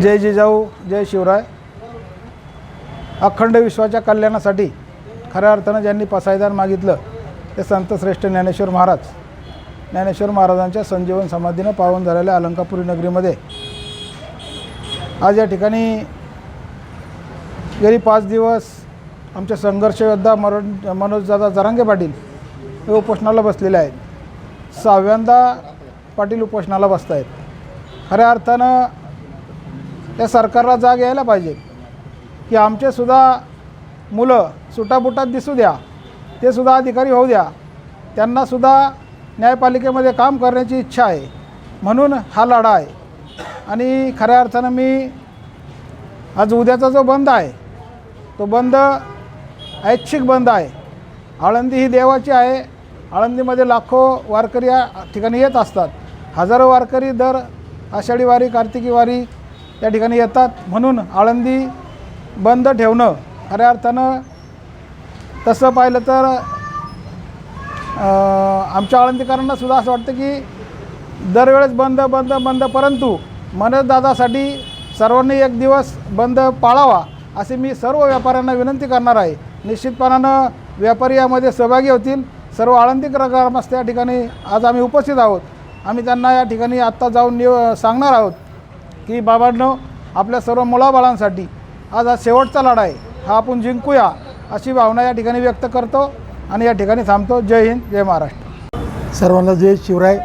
जय जिजाऊ जय शिवराय. अखंड विश्वाच्या कल्याणासाठी खऱ्या अर्थानं ज्यांनी पसायदान मागितलं ते संतश्रेष्ठ ज्ञानेश्वर महाराज. ज्ञानेश्वर महाराजांच्या संजीवन समाधीनं पावन झालेल्या अलंकापुरी नगरीमध्ये आज या ठिकाणी गेली पाच दिवस आमचे संघर्षयोद्धा मरो मनोजदादा जरांगे पाटील हे उपोषणाला बसलेले आहेत. सहाव्यांदा पाटील उपोषणाला बसत आहेत खऱ्या अर्थानं त्या सरकारला जाग यायला पाहिजे. की आमचेसुद्धा मुलं सुटापुटात दिसू द्या ते सुद्धा अधिकारी होऊ द्या. त्यांनासुद्धा न्यायपालिकेमध्ये काम करण्याची इच्छा आहे. म्हणून हा लढा आहे. आणि खऱ्या अर्थानं मी आज उद्याचा जो बंद आहे तो बंद ऐच्छिक बंद आहे. आळंदी ही देवाची आहे. आळंदीमध्ये लाखो वारकरी या ठिकाणी येत असतात. हजारो वारकरी दर आषाढी वारी कार्तिकी वारी या ठिकाणी येतात. म्हणून आळंदी बंद ठेवणं खऱ्या अर्थानं तसं पाहिलं तर आमच्या आळंदीकरांना सुद्धा असं वाटतं की दरवेळेस बंद बंद बंद परंतु मनदादासाठी सर्वांनी एक दिवस बंद पाळावा असे मी सर्व व्यापाऱ्यांना विनंती करणार आहे. निश्चितपणानं व्यापारी यामध्ये सहभागी होतील. सर्व आळंदीकर ग्रामस्थ या ठिकाणी आज आम्ही उपस्थित आहोत. आम्ही त्यांना या ठिकाणी आत्ता जाऊन निव सांगणार आहोत. की बाबांनो आपल्या सर्व मुलाबाळांसाठी आज हा शेवटचा लढा आहे. हा आपण जिंकूया अशी भावना या ठिकाणी व्यक्त करतो आणि या ठिकाणी थांबतो. जय हिंद जय महाराष्ट्र. सर्वांना जय शिवराय.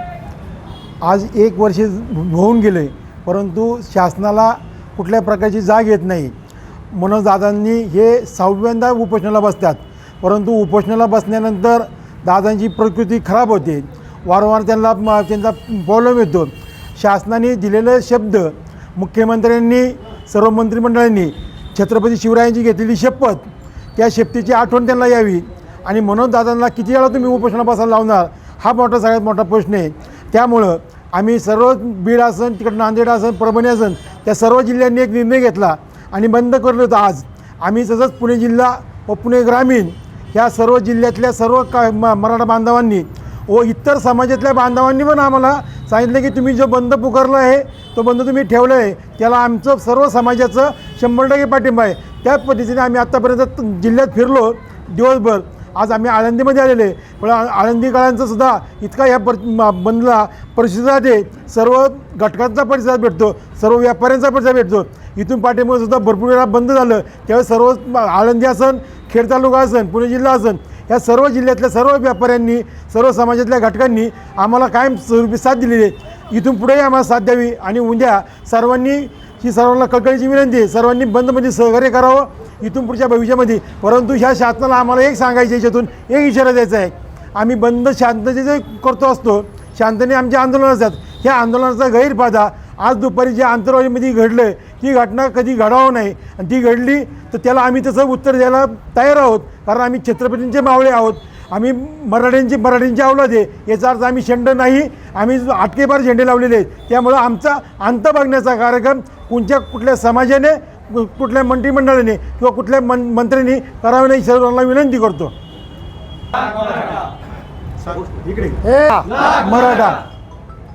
आज एक वर्ष होऊन गेले परंतु शासनाला कुठल्या प्रकारची जाग येत नाही. म्हणून दादांनी हे सहाव्यांदा उपोषणाला बसतात परंतु उपोषणाला बसल्यानंतर दादांची प्रकृती खराब होते. वारंवार त्यांना त्यांचा प्रॉब्लेम येतो. शासनाने दिलेले शब्द मुख्यमंत्र्यांनी सर्व मंत्रिमंडळांनी छत्रपती शिवरायांची घेतलेली शपथ त्या शपथीची आठवण त्यांना यावी. आणि म्हणून दादांना किती वेळा तुम्ही उपोषणा बसायला लावणार हा मोठा सगळ्यात मोठा प्रश्न आहे. त्यामुळं आम्ही सर्व बीड असन तिकडं नांदेड असन परभणी असन त्या सर्व जिल्ह्यांनी एक निर्णय घेतला आणि बंद करलं होतं आज. आम्ही तसंच पुणे जिल्हा व पुणे ग्रामीण ह्या सर्व जिल्ह्यातल्या सर्व का म मराठा बांधवांनी व इतर समाजातल्या बांधवांनी पण आम्हाला सांगितलं की तुम्ही जो बंद पुकारला आहे तो बंद तुम्ही ठेवला आहे त्याला आमचं सर्व समाजाचं शंभर टक्के पाठिंबा आहे. त्याच पद्धतीने आम्ही आत्तापर्यंत जिल्ह्यात फिरलो दिवसभर. आज आम्ही आळंदीमध्ये आलेले पण आ- आळंदीकरांचं सुद्धा इतका ह्या पर बंदला प्रतिसाद आहे सर्व घटकांचा प्रतिसाद भेटतो सर्व व्यापाऱ्यांचा प्रतिसाद भेटतो. इथून पाठीमुळे सुद्धा भरपूर वेळा बंद झालं. त्यावेळेस सर्व आळंदी असन खेड तालुका असन पुणे जिल्हा असन या सर्व जिल्ह्यातल्या सर्व व्यापाऱ्यांनी सर्व समाजातल्या घटकांनी आम्हाला कायम स्वरूपी साथ दिलेली आहे. इथून पुढेही आम्हाला साथ द्यावी आणि उद्या सर्वांनी ही सर्वांना कळकळीची विनंती आहे सर्वांनी बंदमध्ये सहकार्य करावं इथून पुढच्या भविष्यामध्ये. परंतु ह्या शासनाला आम्हाला एक सांगायचं याच्यातून एक इशारा द्यायचा आहे. आम्ही बंद शांततेचे करतो असतो शांततेने आमचे आंदोलन असतात ह्या आंदोलनाचा गैरफायदा आज दुपारी जे आंतरवाडीमध्ये घडलं ती घटना कधी घडावं नाही. आणि ती घडली तर त्याला आम्ही तसं उत्तर द्यायला तयार आहोत. कारण आम्ही छत्रपतींचे मावळे आहोत. आम्ही मराठ्यांची मराठींची अवलाद आहे. याचा अर्थ आम्ही शेंड नाही. आम्ही आटकेबार झेंडे लावलेले आहेत. त्यामुळं आमचा अंत बघण्याचा कार्यक्रम कोणत्या कुठल्या समाजाने कु- कुठल्या मंत्रिमंडळाने किंवा कुठल्या मन मंत्र्यांनी करावे नाही सर्वांना विनंती करतो. इकडे. हे. मराठा.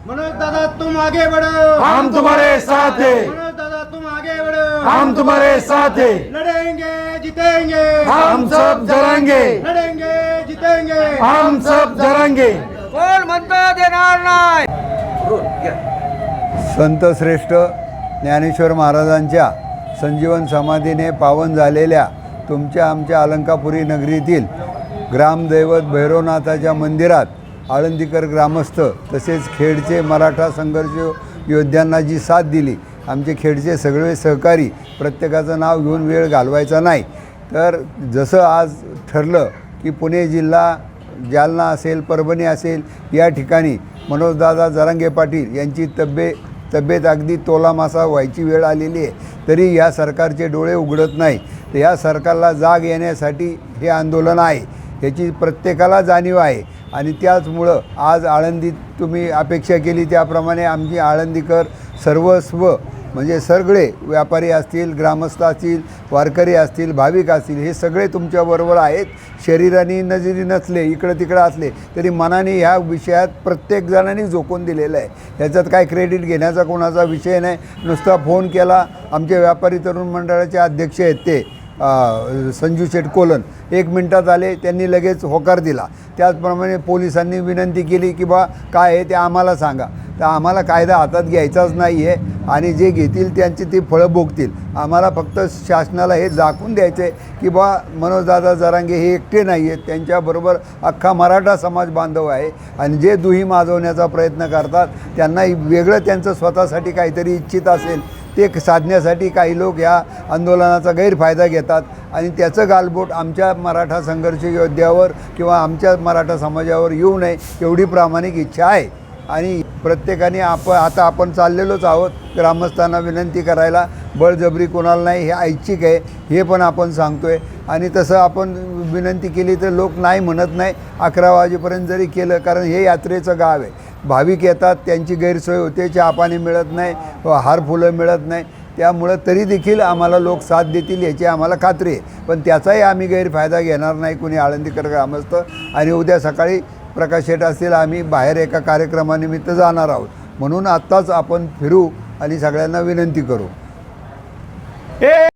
मनोज दादा तुम आगे बढ़ो. हम तुम्हारे साथ है मनोज दादा तुम आगे बढ़ो हम तुम्हारे साथ है। लड़ेंगे जीतेंगे। हम सब जरांगे लड़ेंगे जीतेंगे। हम सब जरांगे कोण म्हणतं देणार नाही संत श्रेष्ठ ज्ञानेश्वर महाराजांच्या संजीवन समाधीने पावन झालेल्या तुमच्या आमच्या अलंकापुरी नगरीतील ग्रामदैवत भैरवनाथाच्या मंदिरात आळंदीकर ग्रामस्थ तसेच खेडचे मराठा संघर्ष योद्ध्यांना जी साथ दिली आमचे खेडचे सगळे सहकारी प्रत्येकाचं नाव घेऊन वेळ घालवायचा नाही. तर जसं आज ठरलं की पुणे जिल्हा जालना असेल परभणी असेल या ठिकाणी मनोजदादा जरांगे पाटील यांची तब्ये तब्येत अगदी तोलामासा व्हायची वेळ आलेली आहे. तरी या सरकारचे डोळे उघडत नाही. तर या सरकारला जाग येण्यासाठी हे आंदोलन आहे. याची प्रत्येकाला जाणीव आहे. आणि त्याचमुळं आज आळंदीत तुम्ही अपेक्षा केली त्याप्रमाणे आमची आळंदीकर सर्वस्व म्हणजे सगळे व्यापारी असतील ग्रामस्थ असतील वारकरी असतील भाविक असतील हे सगळे तुमच्याबरोबर आहेत. शरीराने नजरी नसले इकडं तिकडं असले तरी मनाने ह्या विषयात प्रत्येक जणांनी झोकून दिलेलं आहे. ह्याच्यात काय क्रेडिट घेण्याचा कोणाचा विषय नाही. नुसता फोन केला आमचे व्यापारी तरुण मंडळाचे अध्यक्ष आहेत ते. संजू शेटकोलन एक मिनटात आले त्यांनी लगेच होकार दिला. त्याचप्रमाणे पोलिसांनी विनंती केली की बा काय आहे ते आम्हाला सांगा. तर आम्हाला कायदा हातात घ्यायचाच नाही आहे आणि जे घेतील त्यांची ती फळं भोगतील. आम्हाला फक्त शासनाला हे दाखवून द्यायचं आहे की बा मनोजदादा जरांगे हे एकटे नाही आहेत त्यांच्याबरोबर अख्खा मराठा समाज बांधव आहे आणि जे दुही माजवण्याचा प्रयत्न करतात त्यांना वेगळं त्यांचं स्वतःसाठी काहीतरी इच्छित असेल ते साधण्यासाठी काही लोक या आंदोलनाचा गैरफायदा घेतात आणि त्याचं गालबोट आमच्या मराठा संघर्ष योद्ध्यावर किंवा आमच्या मराठा समाजावर येऊ नये एवढी प्रामाणिक इच्छा आहे. आणि प्रत्येकाने आप आता आपण चाललेलोच आहोत ग्रामस्थांना विनंती करायला बळजबरी कोणाला नाही हे ऐच्छिक आहे हे पण आपण सांगतो आहे आणि तसं आपण विनंती केली तर लोक नाही म्हणत नाही अकरा वाजेपर्यंत जरी केलं कारण हे यात्रेचं गाव आहे. भाविक येतात त्यांची गैरसोय होते चहा पाणी मिळत नाही हार फुलं मिळत नाही. त्यामुळं तरी देखील आम्हाला लोक साथ देतील याची आम्हाला खात्री आहे. पण त्याचाही आम्ही गैरफायदा घेणार नाही कुणी आळंदीकर ग्रामस्थ. आणि उद्या सकाळी प्रकाश शेट असतील आम्ही बाहेर एका कार्यक्रमानिमित्त जाणार आहोत. म्हणून आत्ताच आपण फिरू आणि सगळ्यांना विनंती करू.